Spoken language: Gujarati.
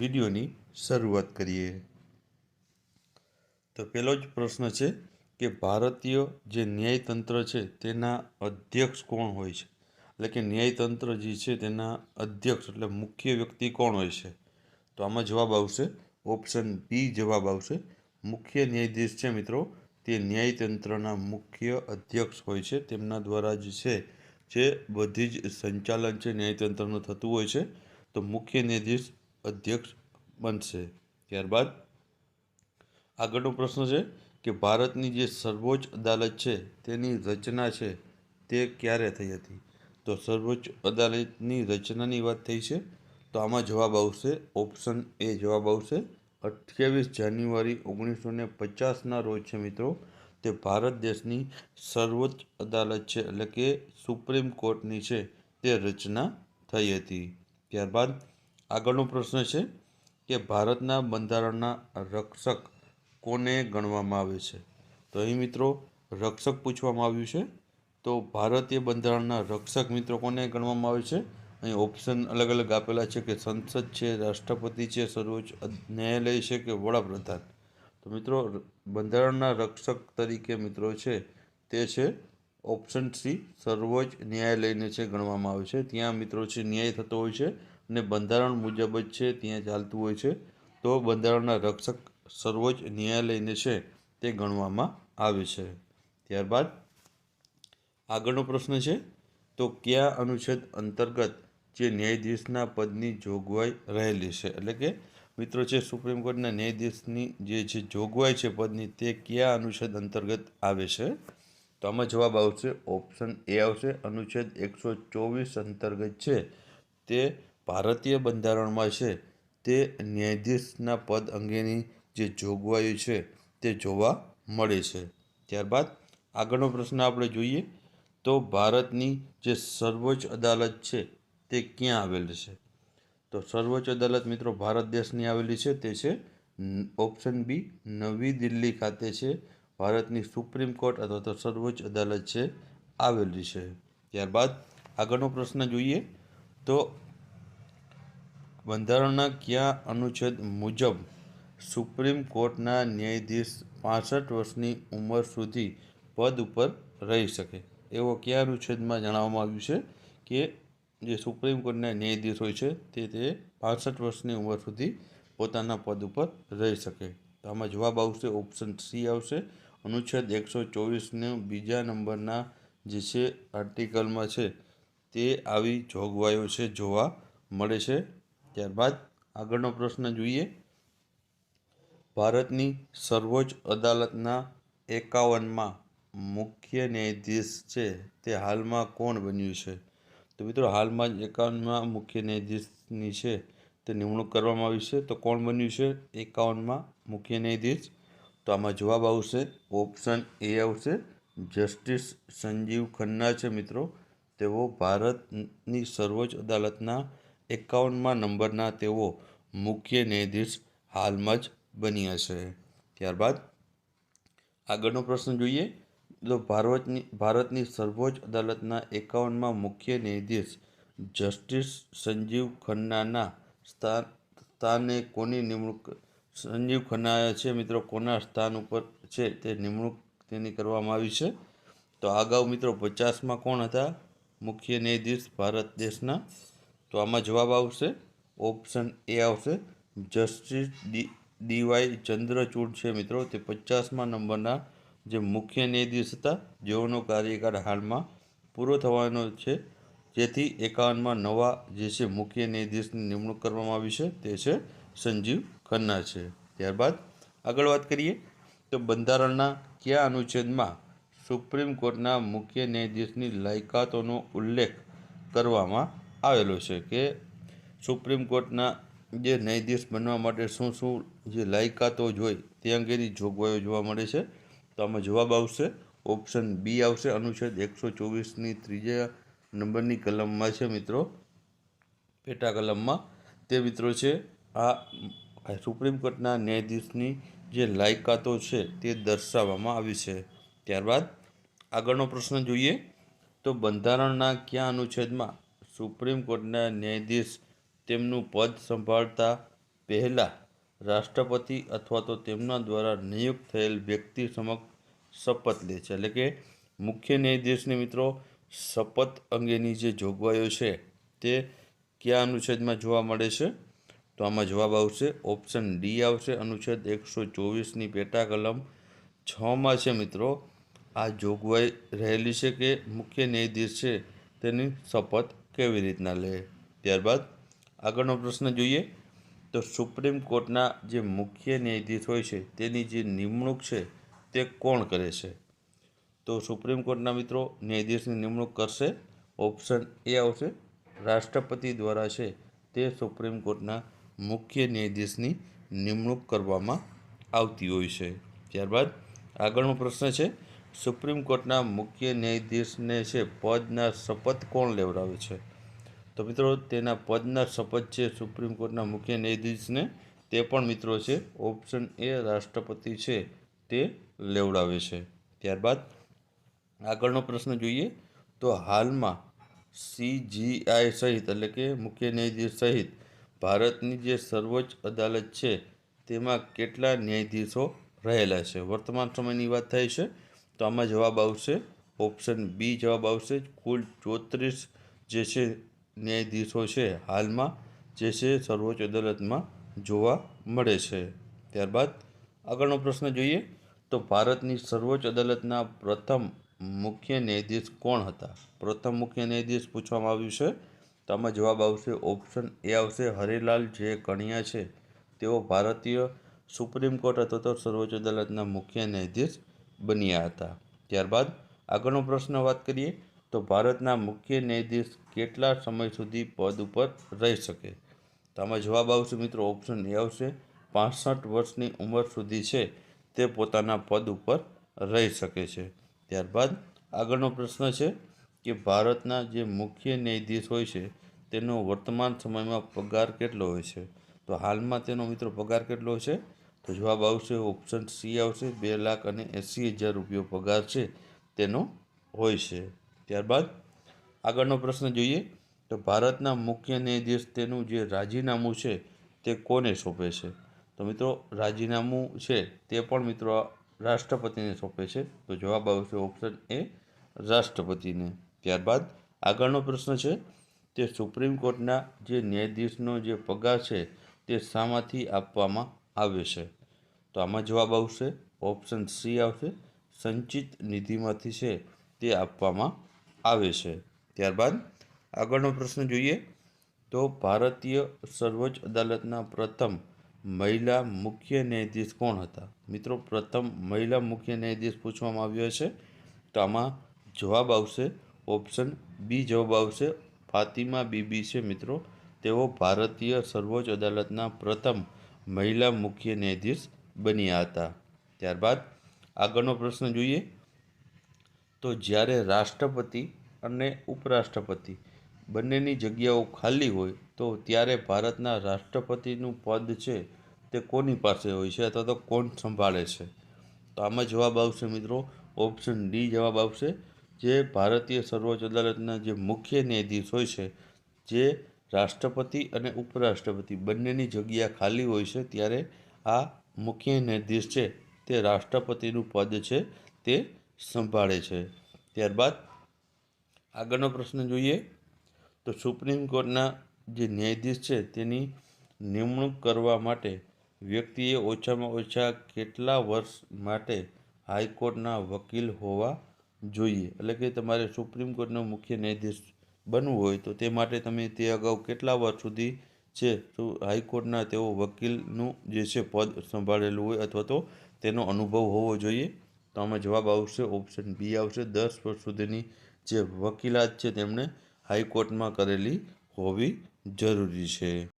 વિડીયોની શરૂઆત કરીએ. તો પહેલો જ પ્રશ્ન છે કે ભારતીય જે ન્યાયતંત્ર છે તેના અધ્યક્ષ કોણ હોય છે? એટલે કે ન્યાયતંત્ર જે છે તેના અધ્યક્ષ એટલે મુખ્ય વ્યક્તિ કોણ હોય છે? તો આમાં જવાબ આવશે, ઓપ્શન બી જવાબ આવશે. મુખ્ય ન્યાયાધીશ છે મિત્રો, તે ન્યાયતંત્રના મુખ્ય અધ્યક્ષ હોય છે. તેમના દ્વારા જ છે, જે બધી જ સંચાલન છે ન્યાયતંત્રનું થતું હોય છે. તો મુખ્ય ન્યાયાધીશ અધ્યક્ષ બનશે. ત્યારબાદ આગળનો પ્રશ્ન છે કે ભારતની જે સર્વોચ્ચ અદાલત છે, તેની રચના છે, તે ક્યારે થઈ હતી? તો સર્વોચ્ચ અદાલતની રચનાની વાત થઈ છે, તો આમાં જવાબ આવશે, ઓપ્શન એ જવાબ આવશે, અઠ્યાવીસ જાન્યુઆરી ઓગણીસો ને પચાસના રોજ છે મિત્રો, તે ભારત દેશની સર્વોચ્ચ અદાલત છે, એટલે કે સુપ્રીમ કોર્ટની છે, તે રચના થઈ હતી. ત્યારબાદ આગળનો પ્રશ્ન છે કે ભારતના બંધારણના રક્ષક કોને ગણવામાં આવે છે? તો અહીં મિત્રો રક્ષક પૂછવામાં આવ્યું છે. તો ભારતીય બંધારણના રક્ષક મિત્રો કોને ગણવામાં આવે છે? અહીં ઓપ્શન અલગ અલગ આપેલા છે કે સંસદ છે, રાષ્ટ્રપતિ છે, સર્વોચ્ચ ન્યાયાલય છે કે વડાપ્રધાન? તો મિત્રો બંધારણના રક્ષક તરીકે મિત્રો છે તે છે ઓપ્શન સી સર્વોચ્ચ ન્યાયાલયને છે ગણવામાં આવે છે. ત્યાં મિત્રો છે ન્યાય થતો હોય છે. અને બંધારણ મુજબ જ છે, ત્યાં ચાલતું હોય છે. તો બંધારણના રક્ષક સર્વોચ્ચ ન્યાયાલયને છે તે ગણવામાં આવે છે. ત્યારબાદ આગળનો પ્રશ્ન છે, તો કયા અનુચ્છેદ અંતર્ગત જે ન્યાયાધીશના પદની જોગવાઈ રહેલી છે? એટલે કે મિત્રો છે, સુપ્રીમ કોર્ટના ન્યાયાધીશની જે છે, જોગવાઈ છે પદની, તે કયા અનુચ્છેદ અંતર્ગત આવે છે? તો આમાં જવાબ આવશે, ઓપ્શન એ આવશે. અનુચ્છેદ એકસો ચોવીસ અંતર્ગત છે તે ભારતીય બંધારણમાં છે તે ન્યાયાધીશના પદ અંગેની જે જોગવાઈઓ છે તે જોવા મળે છે. ત્યારબાદ આગળનો પ્રશ્ન આપણે જોઈએ તો ભારતની જે સર્વોચ્ચ અદાલત છે તે ક્યાં આવેલી છે? તો સર્વોચ્ચ અદાલત મિત્રો ભારત દેશની આવેલી છે તે છે ઓપ્શન બી નવી દિલ્હી ખાતે છે. ભારતની સુપ્રીમ કોર્ટ અથવા તો સર્વોચ્ચ અદાલત છે આવેલી છે. ત્યારબાદ આગળનો પ્રશ્ન જોઈએ તો બંધારણના કયા અનુચ્છેદ મુજબ સુપ્રીમ કોર્ટના ન્યાયાધીશ પાસઠ વર્ષની ઉંમર સુધી પદ ઉપર રહી શકે? એવો કયા અનુચ્છેદમાં જણાવવામાં આવ્યું છે કે જે સુપ્રીમ કોર્ટના ન્યાયાધીશ હોય છે તે તે પાસઠ વર્ષની ઉંમર સુધી પોતાના પદ ઉપર રહી શકે? તો આમાં જવાબ આવશે, ઓપ્શન સી આવશે. અનુચ્છેદ એકસો ચોવીસને બીજા નંબરના જે છે આર્ટિકલમાં છે તે આવી જોગવાઈઓ છે જોવા મળે છે. ત્યારબાદ આગળનો પ્રશ્ન જોઈએ. ભારતની સર્વોચ્ચ અદાલતના એકાવનમાં મુખ્ય ન્યાયાધીશ છે તે હાલમાં કોણ બન્યું છે? તો મિત્રો, હાલમાં જ એકાવનમાં મુખ્ય ન્યાયાધીશની છે તે નિમણૂક કરવામાં આવી છે. તો કોણ બન્યું છે? એકાવનમાં મુખ્ય ન્યાયાધીશ. તો આમાં જવાબ આવશે, ઓપ્શન એ આવશે, જસ્ટિસ સંજીવ ખન્ના છે મિત્રો. તેઓ ભારતની સર્વોચ્ચ અદાલતના એકાવનમાં નંબરના તેઓ મુખ્ય ન્યાયાધીશ હાલમાં જ બન્યા છે. ત્યારબાદ આગળનો પ્રશ્ન જોઈએ તો ભારતની ભારતની સર્વોચ્ચ અદાલતના એકાવનમાં મુખ્ય ન્યાયાધીશ જસ્ટિસ સંજીવ ખન્નાના સ્થાન સ્થાને કોની નિમણૂક, સંજીવ ખન્ના છે મિત્રો, કોના સ્થાન ઉપર છે તે નિમણૂક તેની કરવામાં આવી છે. તો અગાઉ મિત્રો, પચાસમાં કોણ હતા? મુખ્ય ન્યાયાધીશ ભારત દેશના તો આમાં જવાબ આવશે ઓપ્શન એ આવશે. જસ્ટિસ ડી ડીવાય ચંદ્રચૂડ છે મિત્રો. તે પચાસમાં નંબરના જે મુખ્ય ન્યાયાધીશ હતા, જેઓનો કાર્યકાળ હાલમાં પૂરો થવાનો છે. જેથી એકાવનમાં નવા જે છે મુખ્ય ન્યાયાધીશની નિમણૂક કરવામાં આવી છે, તે છે સંજીવ ખન્ના છે. ત્યારબાદ આગળ વાત કરીએ, તો બંધારણના કયા અનુચ્છેદમાં સુપ્રીમ કોર્ટના મુખ્ય ન્યાયાધીશની લાયકાતોનો ઉલ્લેખ કરવામાં આવેલો છે કે સુપ્રીમ કોર્ટના જે ન્યાયાધીશ બનવા માટે શું શું જે લાયકાતો જોઈ તે અંગેની જોગવાઈઓ જોવા મળે છે. તો આમાં જવાબ આવશે, ઓપ્શન બી આવશે, અનુચ્છેદ એકસો ચોવીસની ત્રીજા નંબરની કલમમાં છે મિત્રો, પેટા કલમમાં. તે મિત્રો છે, આ સુપ્રીમ કોર્ટના ન્યાયાધીશની જે લાયકાતો છે તે દર્શાવવામાં આવી છે. ત્યારબાદ આગળનો પ્રશ્ન જોઈએ, તો બંધારણના કયા અનુચ્છેદમાં સુપ્રીમ કોર્ટના ન્યાયાધીશ તેમનું પદ સંભાળતા પહેલાં રાષ્ટ્રપતિ અથવા તો તેમના દ્વારા નિયુક્ત થયેલ વ્યક્તિ સમક્ષ શપથ લે છે. એટલે કે મુખ્ય ન્યાયાધીશને મિત્રો શપથ અંગેની જે જોગવાઈઓ છે તે કયા અનુચ્છેદમાં જોવા મળે છે? તો આમાં જવાબ આવશે, ઓપ્શન ડી આવશે, અનુચ્છેદ એકસો ચોવીસની પેટા કલમ છમાં છે મિત્રો. આ જોગવાઈ રહેલી છે કે મુખ્ય ન્યાયાધીશ છે તેની શપથ કેવી રીતના લે? ત્યારબાદ આગળનો પ્રશ્ન જોઈએ તો સુપ્રીમ કોર્ટના જે મુખ્ય ન્યાયાધીશ હોય છે, તેની જે નિમણૂક છે, તે કોણ કરે છે? તો સુપ્રીમ કોર્ટના મિત્રો, ન્યાયાધીશની નિમણૂક કરશે, ઓપ્શન એ આવશે, રાષ્ટ્રપતિ દ્વારા છે તે સુપ્રીમ કોર્ટના મુખ્ય ન્યાયાધીશની નિમણૂક કરવામાં આવતી હોય છે. ત્યારબાદ આગળનો પ્રશ્ન છે સુપ્રીમ કોર્ટના મુખ્ય ન્યાયાધીશને છે પદના શપથ કોણ લેવડાવે છે? તો મિત્રો, તેના પદના શપથ છે સુપ્રીમ કોર્ટના મુખ્ય ન્યાયાધીશને. તે પણ મિત્રો છે, ઓપ્શન એ રાષ્ટ્રપતિ છે તે લેવડાવે છે. ત્યારબાદ આગળનો પ્રશ્ન જોઈએ તો હાલમાં સીજીઆઈ સહિત એટલે કે મુખ્ય ન્યાયાધીશ સહિત ભારતની જે સર્વોચ્ચ અદાલત છે તેમાં કેટલા ન્યાયાધીશો રહેલા છે? વર્તમાન સમયની વાત થાય છે તો આમાં જવાબ આવશે ઓપ્શન બી જવાબ આવશે. કુલ ચોત્રીસ જે છે ન્યાયાધીશો છે હાલમાં, જે છે સર્વોચ્ચ અદાલતમાં જોવા મળે છે. ત્યારબાદ આગળનો પ્રશ્ન જોઈએ, તો ભારતની સર્વોચ્ચ અદાલતના પ્રથમ મુખ્ય ન્યાયાધીશ કોણ હતા? પ્રથમ મુખ્ય ન્યાયાધીશ પૂછવામાં આવ્યું છે, તો આમાં જવાબ આવશે ઓપ્શન એ આવશે. હરિલાલ જે કણિયા છે, તેઓ ભારતીય સુપ્રીમ કોર્ટ અથવા તો સર્વોચ્ચ અદાલતના મુખ્ય ન્યાયાધીશ બન્યા હતા. ત્યારબાદ આગળનો પ્રશ્ન વાત કરીએ તો ભારતના મુખ્ય ન્યાયાધીશ કેટલા સમય સુધી પદ ઉપર રહી શકે? તો આમાં જવાબ આવશે મિત્રો ઓપ્શન એ આવશે. પાસઠ વર્ષની ઉંમર સુધી છે તે પોતાના પદ ઉપર રહી શકે છે. ત્યારબાદ આગળનો પ્રશ્ન છે કે ભારતના જે મુખ્ય ન્યાયાધીશ હોય છે, તેનો વર્તમાન સમયમાં પગાર કેટલો હોય છે? તો હાલમાં તેનો મિત્રો પગાર કેટલો છે? તો જવાબ આવશે ઓપ્શન સી આવશે. બે લાખ અને એંસી હજાર રૂપિયો પગાર છે તેનો હોય છે. ત્યારબાદ આગળનો પ્રશ્ન જોઈએ તો ભારતના મુખ્ય ન્યાયાધીશ તેનું જે રાજીનામું છે તે કોને સોંપે છે? તો મિત્રો, રાજીનામું છે તે પણ મિત્રો રાષ્ટ્રપતિને સોંપે છે. તો જવાબ આવશે ઓપ્શન એ રાષ્ટ્રપતિને. ત્યારબાદ આગળનો પ્રશ્ન છે તે સુપ્રીમ કોર્ટના જે ન્યાયાધીશનો જે પગાર છે તે શામાંથી આપવામાં આવે છે. તો આમાં જવાબ આવશે ઓપ્શન સી આવશે, સંચિત નિધિમાંથી છે તે આપવામાં આવે છે. ત્યારબાદ આગળનો પ્રશ્ન જોઈએ, તો ભારતીય સર્વોચ્ચ અદાલતના પ્રથમ મહિલા મુખ્ય ન્યાયાધીશ કોણ હતા? મિત્રો, પ્રથમ મહિલા મુખ્ય ન્યાયાધીશ પૂછવામાં આવ્યો છે. તો આમાં જવાબ આવશે ઓપ્શન બી જવાબ આવશે. ફાતિમા બીબી છે મિત્રો. તેઓ ભારતીય સર્વોચ્ચ અદાલતના પ્રથમ મહિલા મુખ્ય ન્યાયાધીશ બન્યા હતા. ત્યારબાદ આગળનો પ્રશ્ન જોઈએ તો જ્યારે રાષ્ટ્રપતિ અને ઉપરાષ્ટ્રપતિ બંનેની જગ્યાઓ ખાલી હોય તો ત્યારે ભારતના રાષ્ટ્રપતિનું પદ છે તે કોની પાસે હોય છે અથવા તો કોણ સંભાળે છે? તો આમાં જવાબ આવશે મિત્રો ઓપ્શન ડી જવાબ આવશે. જે ભારતીય સર્વોચ્ચ અદાલતના જે મુખ્ય ન્યાયાધીશ હોય છે, જે રાષ્ટ્રપતિ અને ઉપરાષ્ટ્રપતિ બંનેની જગ્યા ખાલી હોય છે, ત્યારે આ મુખ્ય ન્યાયાધીશ છે. તે રાષ્ટ્રપતિનું પદ છે, તે સંભાળે છે. ત્યારબાદ આગળનો પ્રશ્ન જોઈએ તો સુપ્રીમ કોર્ટના જે ન્યાયાધીશ છે, તેની નિમણૂક કરવા માટે વ્યક્તિએ ઓછામાં ઓછા કેટલા વર્ષ માટે હાઈકોર્ટના વકીલ હોવા જોઈએ? એટલે કે તમારે સુપ્રીમ કોર્ટનો મુખ્ય ન્યાયાધીશ બનવું હોય તો તે માટે તમે તે અગાઉ કેટલા વર્ષ સુધી છે તો હાઈકોર્ટના તેઓ વકીલનું જે છે પદ સંભાળેલું હોય અથવા તો તેનો અનુભવ હોવો જોઈએ, તો આમાં જવાબ આવશે, ઓપ્શન બી આવશે. દસ વર્ષ સુધીની જે વકીલાત છે તેમણે હાઈકોર્ટમાં કરેલી હોવી જરૂરી છે.